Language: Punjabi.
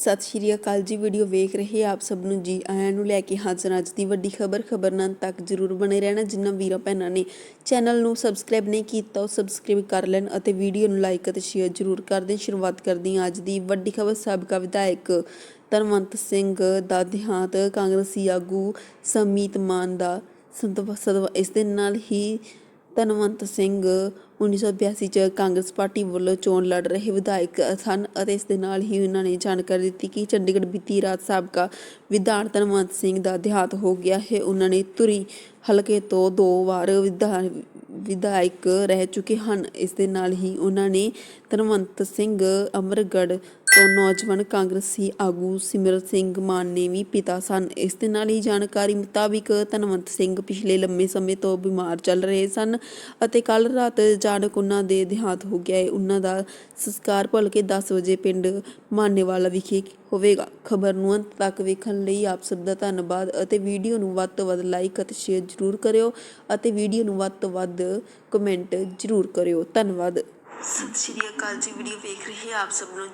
ਸਤਿ ਸ਼੍ਰੀ ਅਕਾਲ ਜੀ, ਵੀਡੀਓ ਵੇਖ ਰਹੇ ਆਪ ਸਭ ਨੂੰ ਜੀ। ਆਇਆਂ ਨੂੰ ਲੈ ਕੇ ਹਾਜ਼ਰ ਅੱਜ ਦੀ ਵੱਡੀ ਖਬਰ ਖਬਰ ਨਾਲ ਤੱਕ ਜਰੂਰ ਬਣੇ ਰਹਿਣਾ ਜਿਨ੍ਹਾਂ ਵੀਰਾਂ ਭੈਣਾਂ ਨੇ ਚੈਨਲ ਨੂੰ ਸਬਸਕ੍ਰਾਈਬ ਨਹੀਂ ਕੀਤਾ, ਉਹ ਸਬਸਕ੍ਰਾਈਬ ਕਰ ਲੈਣ ਅਤੇ ਵੀਡੀਓ ਨੂੰ ਲਾਈਕ ਅਤੇ ਸ਼ੇਅਰ ਜਰੂਰ ਕਰ ਦੇਣ। ਸ਼ੁਰੂਆਤ ਕਰਦੀ ਹਾਂ ਅੱਜ ਦੀ ਵੱਡੀ ਖਬਰ। ਸਾਬਕਾ ਵਿਧਾਇਕ ਧਨਵੰਤ ਸਿੰਘ ਦਾ ਦੇਹਾਂਤ ਕਾਂਗਰਸੀ ਆਗੂ ਸਮੀਤ ਮਾਨ ਦਾ ਸੰਦਵ ਸਦਵ ਇਸ ਦੇ ਨਾਲ ਹੀ ਧਨਵੰਤ ਸਿੰਘ 1982 ਚ ਕਾਂਗਰਸ ਪਾਰਟੀ ਵੱਲੋਂ ਚੋਣ ਲੜ ਰਹੇ ਵਿਧਾਇਕ ਸਨ ਅਤੇ ਇਸ ਦੇ ਨਾਲ ਹੀ ਉਹਨਾਂ ਨੇ ਜਾਣਕਾਰੀ ਦਿੱਤੀ ਕਿ ਚੰਡੀਗੜ੍ਹ ਬੀਤੀ ਰਾਤ ਸਾਬਕਾ ਵਿਧਾਨ ਧਨਵੰਤ ਸਿੰਘ ਦਾ ਦੇਹਾਤ ਹੋ ਗਿਆ ਹੈ। ਉਹਨਾਂ ਨੇ ਧੁਰੀ ਹਲਕੇ ਤੋਂ ਦੋ ਵਾਰ ਵਿਧਾਨ ਵਿਧਾਇਕ ਰਹਿ ਚੁੱਕੇ ਹਨ। ਇਸ ਦੇ ਨਾਲ ਹੀ ਉਹਨਾਂ ਨੇ ਧਨਵੰਤ ਸਿੰਘ ਅਮਰਗੜ੍ਹ ਤੋਂ ਨੌਜਵਾਨ ਕਾਂਗਰਸੀ ਆਗੂ ਸਿਮਰਤ ਸਿੰਘ ਮਾਨ ਨੇ ਵੀ ਪਿਤਾ ਸਨ। ਇਸ ਦੇ ਨਾਲ ਹੀ ਜਾਣਕਾਰੀ ਮੁਤਾਬਿਕ ਧਨਵੰਤ ਸਿੰਘ ਪਿਛਲੇ ਲੰਮੇ ਸਮੇਂ ਤੋਂ ਬਿਮਾਰ ਚੱਲ ਰਹੇ ਸਨ ਅਤੇ ਕੱਲ ਰਾਤ ਅਚਾਨਕ ਉਹਨਾਂ ਦੇ ਦੇਹਾਂਤ ਹੋ ਗਿਆ ਹੈ। ਉਹਨਾਂ ਦਾ ਸੰਸਕਾਰ ਭਲਕੇ 10 ਵਜੇ ਪਿੰਡ ਮਾਨੇਵਾਲਾ ਵਿਖੇ ਹੋਵੇਗਾ। ਖਬਰ ਨੂੰ ਅੰਤ ਤੱਕ ਵੇਖਣ ਲਈ ਆਪ ਸਭ ਦਾ ਧੰਨਵਾਦ ਅਤੇ ਵੀਡੀਓ ਨੂੰ ਵੱਧ ਤੋਂ ਵੱਧ ਲਾਈਕ ਅਤੇ ਸ਼ੇਅਰ ਜ਼ਰੂਰ ਕਰਿਓ ਅਤੇ ਵੀਡੀਓ ਨੂੰ ਵੱਧ ਤੋਂ ਵੱਧ ਕਮੈਂਟ ਜ਼ਰੂਰ ਕਰਿਓ। ਧੰਨਵਾਦ। ਸਤਿ ਸ਼੍ਰੀ ਅਕਾਲ ਜੀ, ਵੀਡੀਓ ਵੇਖ ਰਹੇ ਆਪ ਸਭ ਨੂੰ।